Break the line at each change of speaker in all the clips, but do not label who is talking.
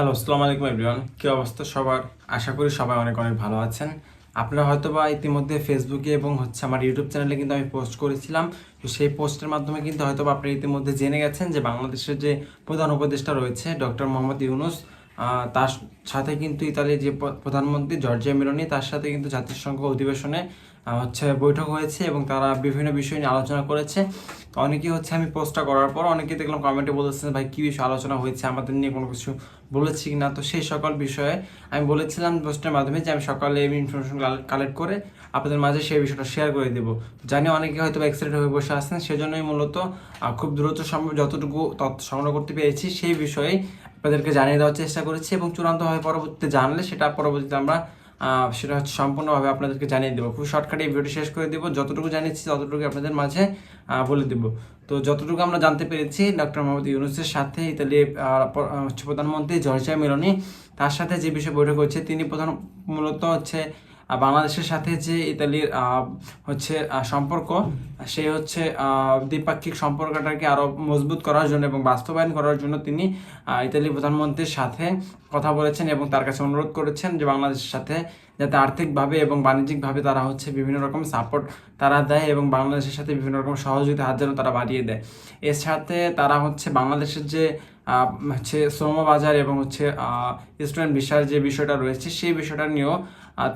Hello আসসালামু আলাইকুম everyone কি অবস্থা সবার? আশা করি সবাই অনেক অনেক ভালো আছেন। আপনারা হয়তো বা ইতিমধ্যে ফেসবুকে এবং হচ্ছে আমার ইউটিউব চ্যানেলে কিন্তু আমি পোস্ট করেছিলাম। তো সেই পোস্টের মাধ্যমে কিন্তু হয়তো আপনারা ইতিমধ্যে জেনে গেছেন যে বাংলাদেশের যে প্রধান উপদেষ্টা রয়েছে ডক্টর মোহাম্মদ ইউনুস তার সাথে কিন্তু ইতালির যে প্রধানমন্ত্রী জর্জিয়া মেলোনি তার সাথে কিন্তু জাতিসংঘ অধিবেশনে হচ্ছে বৈঠক হয়েছে এবং তারা বিভিন্ন বিষয় নিয়ে আলোচনা করেছে। তো অনেকেই হচ্ছে আমি পোস্টটা করার পর অনেকেই দেখলাম কমেন্টে বলেছেন, ভাই, কী বিষয়ে আলোচনা হয়েছে? আমাদের নিয়ে কোনো কিছু বলেছি না? তো সেই সকল বিষয়ে আমি বলেছিলাম পোস্টের মাধ্যমে যে আমি সকালে এই ইনফরমেশন কালেক্ট করে আপনাদের মাঝে সেই বিষয়টা শেয়ার করে দেবো। জানি অনেকে হয়তো এক্সাইটেড হয়ে বসে আছেন, সেজন্যই মূলত খুব দ্রুত সম্ভব যতটুকু তথ্য সংগ্রহ করতে পেরেছি সেই বিষয়ে আপনাদেরকে জানিয়ে দেওয়ার চেষ্টা করেছি এবং চূড়ান্তভাবে পরবর্তীতে জানলে সেটা পরবর্তীতে আমরা সেটা হচ্ছে সম্পূর্ণভাবে আপনাদেরকে জানিয়ে দেবো। খুব শর্টকাটে এই ভিডিওটি শেষ করে দেবো। যতটুকু জানিয়েছি ততটুকু আপনাদের মাঝে বলে দেবো। তো যতটুকু আমরা জানতে পেরেছি, ডক্টর মোহাম্মদ ইউনুসের সাথে ইতালি প্রধানমন্ত্রী জর্জিয়া মিলনি, তার সাথে যে বিষয়ে বৈঠক হচ্ছে, তিনি প্রধান, মূলত হচ্ছে বাংলাদেশের সাথে যে ইতালির হচ্ছে সম্পর্ক, সেই হচ্ছে দ্বিপাক্ষিক সম্পর্কটাকে আরও মজবুত করার জন্য এবং বাস্তবায়ন করার জন্য তিনি ইতালির প্রধানমন্ত্রীর সাথে কথা বলেছেন এবং তার কাছে অনুরোধ করেছেন যে বাংলাদেশের সাথে যাতে আর্থিকভাবে এবং বাণিজ্যিকভাবে তারা হচ্ছে বিভিন্ন রকম সাপোর্ট তারা দেয় এবং বাংলাদেশের সাথে বিভিন্ন রকম সহযোগিতা হাত যেন তারা বাড়িয়ে দেয়। এর সাথে তারা হচ্ছে বাংলাদেশের যে হচ্ছে শ্রম বাজার এবং হচ্ছে স্টুডেন্ট ভিসার যে বিষয়টা রয়েছে, সেই বিষয়টা নিয়েও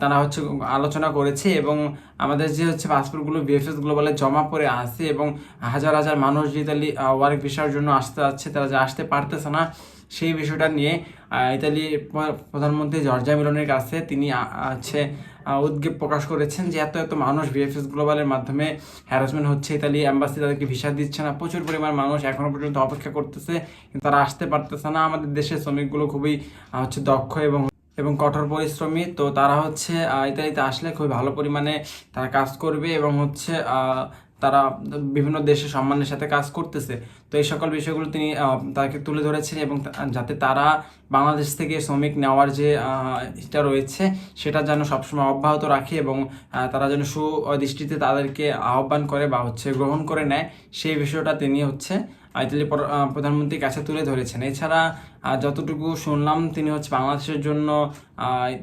তারা হচ্ছে আলোচনা করেছে এবং আমাদের যে হচ্ছে পাসপোর্টগুলো বিএফএস গ্লোবালে জমা পড়ে আছে এবং হাজার হাজার মানুষ ইতালি ওয়ার্ক ভিসার জন্য আসতে যাচ্ছে, তারা যে আসতে পারতেছে না, সেই বিষয়টা নিয়ে ইতালি প্রধানমন্ত্রী জর্জা মিলনের কাছে তিনি হচ্ছে উদ্বেগ প্রকাশ করেছেন যে এত এত মানুষ বিএফএস গ্লোবালের মাধ্যমে হ্যারাসমেন্ট হচ্ছে, ইতালি অ্যাম্বাসি তাদেরকে ভিসা দিচ্ছে না, প্রচুর পরিমাণ মানুষ এখনও পর্যন্ত অপেক্ষা করতেছে, কিন্তু তারা আসতে পারতেছে না। আমাদের দেশের শ্রমিকগুলো খুবই হচ্ছে দক্ষ এবং এবং কঠোর পরিশ্রমী, তো তারা হচ্ছে ইতালিতে আসলে খুবই ভালো পরিমাণে তারা কাজ করবে এবং হচ্ছে তারা বিভিন্ন দেশে সম্মানের সাথে কাজ করতেছে। তো এই সকল বিষয়গুলো তিনি তাকে তুলে ধরেছেন এবং যাতে তারা বাংলাদেশ থেকে শ্রমিক নেওয়ার যে এটা রয়েছে, সেটা যেন সবসময় অব্যাহত রাখে এবং তারা যেন সুদৃষ্টিতে তাদেরকে আহ্বান করে বা হচ্ছে গ্রহণ করে নেয়, সেই বিষয়টা তিনি হচ্ছে ইতালি পর- প্রধানমন্ত্রীর কাছে তুলে ধরেছেন। এছাড়া যতটুকু শুনলাম তিনি হচ্ছে বাংলাদেশের জন্য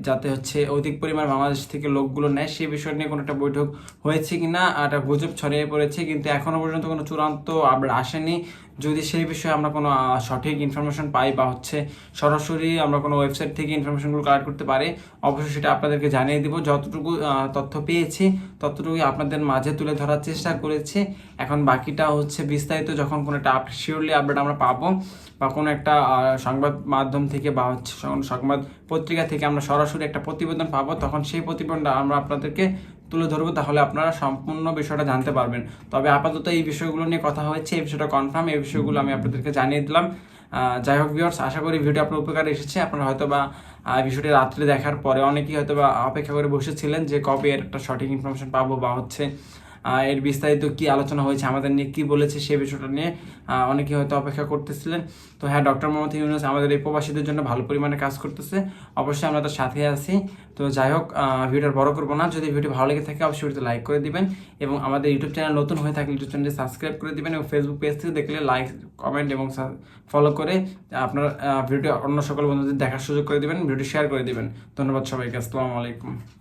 যাতে হচ্ছে অধিক পরিমাণ বাংলাদেশ থেকে লোকগুলো নেয়, সেই বিষয় নিয়ে কোনো একটা বৈঠক হয়েছে কিনা, একটা গুজব ছড়িয়ে পড়েছে, কিন্তু এখনও পর্যন্ত কোনো চূড়ান্ত আপডেট আসেনি। যদি সেই বিষয়ে আমরা কোনো সঠিক ইনফরমেশন পাই বা হচ্ছে সরাসরি আমরা কোনো ওয়েবসাইট থেকে ইনফরমেশনগুলো কালেক্ট করতে পারি, অবশ্যই সেটা আপনাদেরকে জানিয়ে দিব। যতটুকু তথ্য পেয়েছি, ততটুকুই আপনাদের মাঝে তুলে ধরার চেষ্টা করেছি। এখন বাকিটা হচ্ছে বিস্তারিত যখন কোনো একটা শিওরলি আপডেট আমরা পাবো বা কোনো একটা সংবাদ মাধ্যম থেকে বা হচ্ছে সংবাদ পত্রিকা থেকে আমরা সরাসরি একটা প্রতিবেদন পাবো, তখন সেই প্রতিবেদনটা আমরা আপনাদেরকে তুলে ধরবো, তাহলে আপনারা সম্পূর্ণ বিষয়টা জানতে পারবেন। তবে আপাতত এই বিষয়গুলো নিয়ে কথা হয়েছে, এই বিষয়টা কনফার্ম এই বিষয়গুলো আমি আপনাদেরকে জানিয়ে দিলাম। যাই হোক ভিউয়ার্স আশা করি ভিডিও আপনার উপকারে এসেছে। আপনারা হয়তো বা বিষয়টি রাত্রে দেখার পরে অনেকেই হয়তো বা অপেক্ষা করে বসেছিলেন যে কবে এর একটা সঠিক ইনফরমেশন পাবো বা হচ্ছে এর বিস্তারিত কি আলোচনা হয়েছে আমাদের নিয়ে কি বলেছে সে বিষয়টা নিয়ে আহ, অনেকেই হয়তো অপেক্ষা করতেছিলেন। তো হ্যাঁ ডক্টর মোহাম্মদ ইউনুস আমাদের এই প্রবাসীদের জন্য ভালো পরিমাণে কাজ করতেছে। অবশ্যই আমরা তার সাথে আছি। তো যাই হোক ভিডিওটা বড় করব না। যদি ভিডিও ভালো লেগে থাকে অবশ্যই ভিডিওতে লাইক করে দিবেন এবং আমাদের ইউটিউব চ্যানেল নতুন হয়ে থাকলে ইউটিউব চ্যানেলটি সাবস্ক্রাইব করে দিবেন এবং ফেসবুক পেজ থেকে দেখলে লাইক কমেন্ট এবং ফলো করে আপনার ভিডিও অন্য সকল বন্ধুদের দেখার সুযোগ করে দিবেন ভিডিও শেয়ার করে দিবেন। ধন্যবাদ সবাইকে। আসসালামু আলাইকুম।